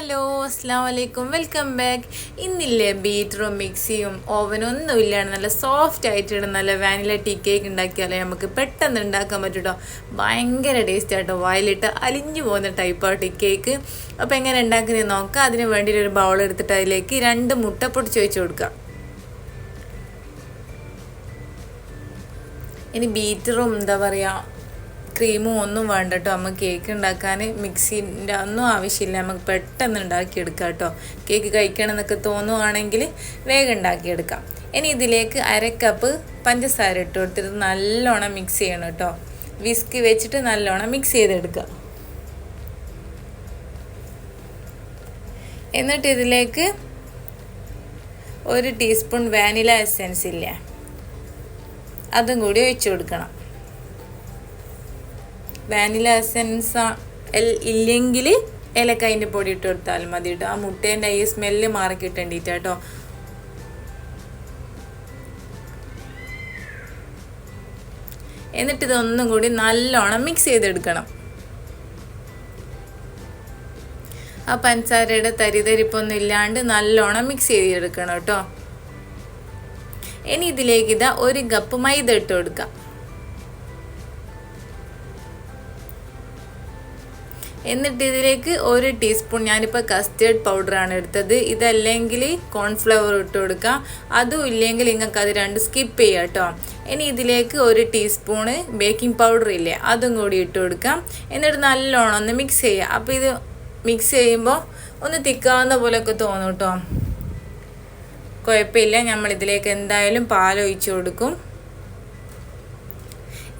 Hello അസ്സാം വലൈക്കും welcome back. ഇന്നില്ലേ ബീറ്ററും മിക്സിയും ഓവനും ഒന്നും ഇല്ലാണ്ട് നല്ല സോഫ്റ്റ് ആയിട്ട് നല്ല വാനില ടീ കേക്ക് ഉണ്ടാക്കിയാലേ നമുക്ക് പെട്ടെന്ന് ഉണ്ടാക്കാൻ പറ്റൂട്ടോ. ഭയങ്കര ടേസ്റ്റ് ആട്ടോ. വായിലിട്ട് അലിഞ്ഞു പോകുന്ന ടൈപ്പാണ് ടീ കേക്ക് അപ്പോൾ എങ്ങനെ ഉണ്ടാക്കുന്നത് നോക്കാം. അതിന് വേണ്ടി ഒരു ബൗൾ എടുത്തിട്ട് അതിലേക്ക് രണ്ട് മുട്ട പൊടിച്ച് വെച്ച് കൊടുക്കുക. ഇനി ബീറ്ററും എന്താ പറയുക ക്രീമും ഒന്നും വേണ്ട കേട്ടോ നമുക്ക് കേക്ക് ഉണ്ടാക്കാൻ മിക്സിന്റെ ഒന്നും ആവശ്യമില്ല. നമുക്ക് പെട്ടെന്ന് ഉണ്ടാക്കിയെടുക്കാം കേട്ടോ കേക്ക് കഴിക്കണം എന്നൊക്കെ തോന്നുവാണെങ്കിൽ വേഗം ഉണ്ടാക്കിയെടുക്കാം. ഇനി ഇതിലേക്ക് അര കപ്പ് പഞ്ചസാര ഇട്ട് കൊടുത്തിട്ട് നല്ലോണം മിക്സ് ചെയ്യണം കേട്ടോ. വിസ്ക് വെച്ചിട്ട് നല്ലോണം മിക്സ് ചെയ്തെടുക്കുക. എന്നിട്ട് ഇതിലേക്ക് ഒരു ടീസ്പൂൺ വാനില എസെൻസ് ഇല്ല? അതും കൂടി ഒഴിച്ചു കൊടുക്കണം. വാനില എസൻസ് ഇല്ലെങ്കിൽ ഏലക്കായിന്റെ പൊടി ഇട്ട് കൊടുത്താലും മതി കേട്ടോ. ആ മുട്ടേന്റെ ഈ സ്മെല്ല് മാറി കിട്ടേണ്ടിട്ട് കേട്ടോ എന്നിട്ട് ഇതൊന്നും കൂടി നല്ലോണം മിക്സ് ചെയ്തെടുക്കണം. ആ പഞ്ചസാരയുടെ തരിതരിപ്പൊന്നും ഇല്ലാണ്ട് നല്ലോണം മിക്സ് ചെയ്തെടുക്കണം കേട്ടോ. ഇനി ഇതിലേക്ക് ഇതാ ഒരു കപ്പ് മൈദ ഇട്ട് കൊടുക്കാം. എന്നിട്ട് ഇതിലേക്ക് ഒരു ടീസ്പൂൺ ഞാനിപ്പോൾ കസ്റ്റേർഡ് പൗഡറാണ് എടുത്തത്. ഇതല്ലെങ്കിൽ കോൺഫ്ലവർ ഇട്ട് കൊടുക്കാം. അതും ഇല്ലെങ്കിൽ നിങ്ങൾക്ക് അത് രണ്ട് സ്കിപ്പ് ചെയ്യാം കേട്ടോ ഇനി ഇതിലേക്ക് ഒരു ടീസ്പൂണ് ബേക്കിംഗ് പൗഡർ ഇല്ലേ അതും കൂടി ഇട്ട് കൊടുക്കാം. എന്നിട്ട് നല്ലോണം ഒന്ന് മിക്സ് ചെയ്യുക അപ്പോൾ ഇത് മിക്സ് ചെയ്യുമ്പോൾ ഒന്ന് തിക്കാവുന്ന പോലെയൊക്കെ തോന്നും കേട്ടോ കുഴപ്പമില്ല നമ്മളിതിലേക്ക് എന്തായാലും പാലൊഴിച്ച് കൊടുക്കും.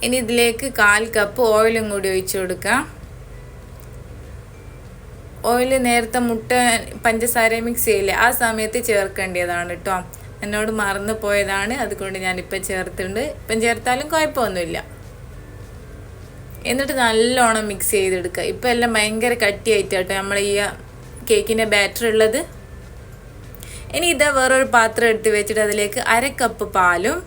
ഇനി ഇതിലേക്ക് കാൽ കപ്പ് ഓയിലും കൂടി ഒഴിച്ചു കൊടുക്കാം. ഓയിൽ നേരത്തെ മുട്ട പഞ്ചസാര മിക്സ് ചെയ്യില്ലേ ആ സമയത്ത് ചേർക്കേണ്ടതാണ് കേട്ടോ എന്നോട് മറന്നു പോയതാണ് അതുകൊണ്ട് ഞാനിപ്പോൾ ചേർത്തിട്ടുണ്ട്. ഇപ്പം ചേർത്താലും കുഴപ്പമൊന്നുമില്ല. എന്നിട്ട് നല്ലോണം മിക്സ് ചെയ്തെടുക്കുക. ഇപ്പം എല്ലാം ഭയങ്കര കട്ടിയായിട്ട് കേട്ടോ നമ്മൾ ഈ കേക്കിന്റെ ബാറ്റർ ഉള്ളത്. ഇനി ഇതാ വേറൊരു പാത്രം എടുത്ത് വെച്ചിട്ട് അതിലേക്ക് അര കപ്പ് പാലും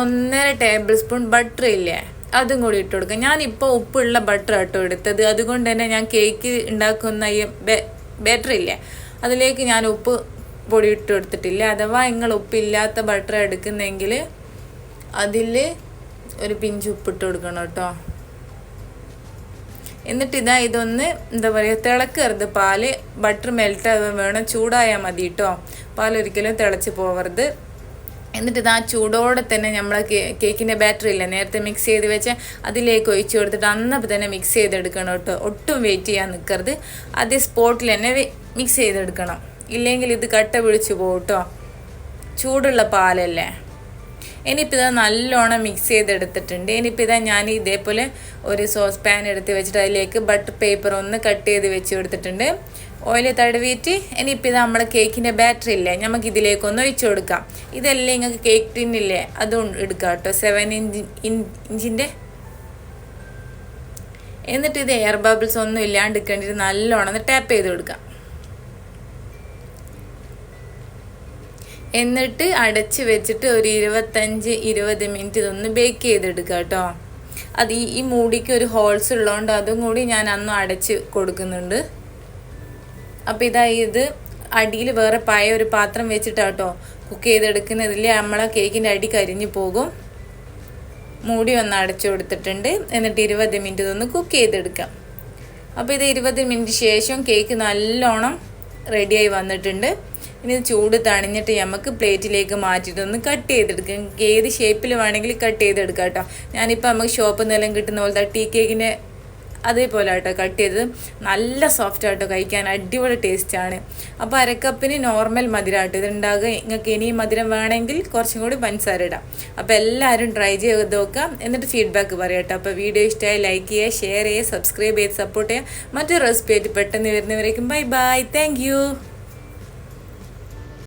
ഒന്നര ടേബിൾ സ്പൂൺ ബട്ടർ ഇല്ലേ? അതും കൂടി ഇട്ട് കൊടുക്കുക ഞാനിപ്പോൾ ഉപ്പുള്ള ബട്ടർ ആട്ടോ എടുത്തത്. അതുകൊണ്ട് തന്നെ ഞാൻ കേക്ക് ഉണ്ടാക്കുന്ന ഈ ബാറ്റർ ഇല്ലേ അതിലേക്ക് ഞാൻ ഉപ്പ് പൊടി ഇട്ട് കൊടുത്തിട്ടില്ല. അഥവാ നിങ്ങൾ ഉപ്പില്ലാത്ത ബട്ടർ എടുക്കുന്നെങ്കിൽ അതിൽ ഒരു പിഞ്ച് ഉപ്പിട്ട് കൊടുക്കണം കേട്ടോ. എന്നിട്ട് ഇതാ ഇതൊന്ന് എന്താ പറയുക തിളക്കരുത്. പാൽ ബട്ടർ മെൽറ്റ് വേണം. ചൂടായാൽ മതി കേട്ടോ. പാലൊരിക്കലും തിളച്ച് പോവരുത്. എന്നിട്ട് ഇത് ആ ചൂടോടെ തന്നെ നമ്മൾ കേക്കിന്റെ ബാറ്ററി ഇല്ല നേരത്തെ മിക്സ് ചെയ്ത് വെച്ച് അതിലേക്ക് ഒഴിച്ച് കൊടുത്തിട്ട് അന്നപ്പോൾ തന്നെ മിക്സ് ചെയ്തെടുക്കണം കേട്ടോ. ഒട്ടും വെയിറ്റ് ചെയ്യാൻ നിൽക്കരുത് അതേ സ്പോട്ടിൽ തന്നെ മിക്സ് ചെയ്തെടുക്കണം. ഇല്ലെങ്കിൽ ഇത് കട്ട പിടിച്ച് പോകും കേട്ടോ. ചൂടുള്ള പാലല്ലേ. ഇനിയിപ്പോൾ ഇതാ നല്ലോണം മിക്സ് ചെയ്തെടുത്തിട്ടുണ്ട്. ഇനിയിപ്പോൾ ഇതാ ഞാൻ ഇതേപോലെ ഒരു സോസ് പാൻ എടുത്ത് വെച്ചിട്ട് അതിലേക്ക് ബട്ടർ പേപ്പർ ഒന്ന് കട്ട് ചെയ്ത് വെച്ച് കൊടുത്തിട്ടുണ്ട്. ഓയിൽ തടവിയിട്ട് ഇനിയിപ്പോൾ ഇത് നമ്മുടെ കേക്കിന്റെ ബാറ്ററി ഇല്ലേ നമുക്ക് ഇതിലേക്കൊന്ന് ഒഴിച്ചു കൊടുക്കാം. ഇതല്ലേ നിങ്ങൾക്ക് കേക്ക് ടിന്നില്ലേ അതും എടുക്കാം കേട്ടോ സെവൻ ഇഞ്ച് ഇഞ്ചിന്റെ എന്നിട്ട് ഇത് എയർ ബബിൾസ് ഒന്നും ഇല്ലാണ്ട് എടുക്കേണ്ടിട്ട് നല്ലോണം ടാപ്പ് ചെയ്ത് കൊടുക്കാം. എന്നിട്ട് അടച്ച് വെച്ചിട്ട് ഒരു ഇരുപത്തഞ്ച് ഇരുപത് മിനിറ്റ് ഇതൊന്ന് ബേക്ക് ചെയ്തെടുക്കുക കേട്ടോ അത് ഈ മൂടിക്ക് ഒരു ഹോൾസ് ഉള്ളതുകൊണ്ട് അതും കൂടി ഞാൻ അന്നും അടച്ച് കൊടുക്കുന്നുണ്ട്. അപ്പോൾ ഇതാ ഇത് അടിയിൽ വേറെ പായ ഒരു പാത്രം വെച്ചിട്ടാട്ടോ കുക്ക് ചെയ്തെടുക്കുന്നതിൽ നമ്മളെ കേക്കിന്റെ അടി കരിഞ്ഞു പോകും. മൂടി ഒന്ന് അടച്ചു കൊടുത്തിട്ടുണ്ട്. എന്നിട്ട് ഇരുപത് മിനിറ്റ് ഇതൊന്ന് കുക്ക് ചെയ്തെടുക്കാം. അപ്പോൾ ഇത് ഇരുപത് മിനിറ്റ് ശേഷം കേക്ക് നല്ലോണം റെഡിയായി വന്നിട്ടുണ്ട്. ഇനി ചൂട് തണിഞ്ഞിട്ട് നമുക്ക് പ്ലേറ്റിലേക്ക് മാറ്റിയിട്ടൊന്ന് കട്ട് ചെയ്തെടുക്കാം. ഏത് ഷേപ്പിൽ വേണമെങ്കിൽ കട്ട് ചെയ്തെടുക്കാം കേട്ടോ. ഞാനിപ്പോൾ നമുക്ക് ഷോപ്പിൽ നിന്നെല്ലാം കിട്ടുന്ന പോലത്തെ ടീ കേക്കിന്റെ അതേപോലെ ആട്ടോ കട്ട് ചെയ്തത്. നല്ല സോഫ്റ്റ് ആട്ടോ കഴിക്കാൻ അടിപൊളി ടേസ്റ്റാണ് അപ്പോൾ അരക്കപ്പിന് നോർമൽ മധുരമാട്ടോ ഇത് ഉണ്ടാകുക നിങ്ങൾക്ക് ഇനി മധുരം വേണമെങ്കിൽ കുറച്ചും കൂടി പഞ്ചസാര ഇടാം. അപ്പോൾ എല്ലാവരും ട്രൈ ചെയ്ത് നോക്കാം എന്നിട്ട് ഫീഡ്ബാക്ക് പറയട്ടോ അപ്പോൾ വീഡിയോ ഇഷ്ടമായി ലൈക്ക് ചെയ്യുക ഷെയർ ചെയ്യുക സബ്സ്ക്രൈബ് ചെയ്ത് സപ്പോർട്ട് ചെയ്യുക. മറ്റൊരു റെസിപ്പി ആയിട്ട് പെട്ടെന്ന് വരുന്നവരേക്കും ബൈ ബൈ താങ്ക്